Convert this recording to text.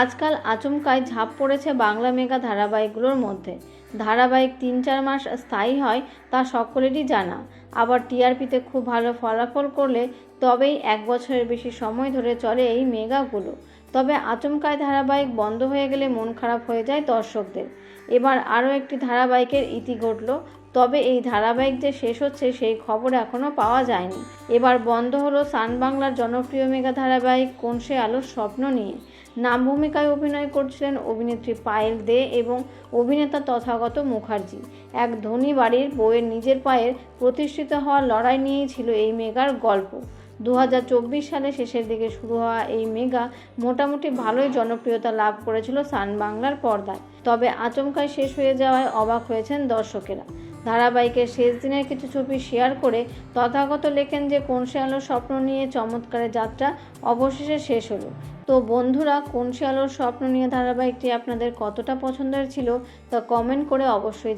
আজকাল আচমকায় ঝাঁপ পড়েছে বাংলা মেগা ধারাবাহিকগুলোর মধ্যে। ধারাবাহিক তিন চার মাস স্থায়ী হয় তা সকলেরই জানা। আবার টিআরপিতে খুব ভালো ফলাফল করলে তবেই এক বছরের বেশি সময় ধরে চলে এই মেগাগুলো। তবে আচমকায় ধারাবাহিক বন্ধ হয়ে গেলে মন খারাপ হয়ে যায় দর্শকদের। এবার আরও একটি ধারাবাহিকের ইতি ঘটল তবে এই ধারাবাহিক যে শেষ হচ্ছে সেই খবর এখনও পাওয়া যায়নি। এবার বন্ধ হলো সান বাংলার জনপ্রিয় মেগা ধারাবাহিক, কোন সে আলোর স্বপ্ন নিয়ে। নাম ভূমিকায় অভিনয় করছিলেন অভিনেত্রী পায়েল দে এবং অভিনেতা তথাগত মুখার্জি। এক ধনী বাড়ির বইয়ের নিজের পায়ের প্রতিষ্ঠিত হওয়ার লড়াই নিয়েই ছিল এই মেগার গল্প। দু হাজার চব্বিশ সালে শেষের দিকে শুরু হওয়া এই মেগা মোটামুটি ভালোই জনপ্রিয়তা লাভ করেছিল সান বাংলার পর্দায়। তবে আচমকায় শেষ হয়ে যাওয়ায় অবাক হয়েছেন দর্শকেরা। ধারাবাহিকের শেষ দিনের কিছু ছবি শেয়ার করে তথাগত লেখেন যে, কোন সে আলোর স্বপ্ন নিয়ে চমৎকারের যাত্রা অবশেষে শেষ হলো? তো বন্ধুরা, কোন সে আলোর স্বপ্ন নিয়ে ধারাবাহিকটি আপনাদের কতটা পছন্দের ছিল তা কমেন্ট করে অবশ্যই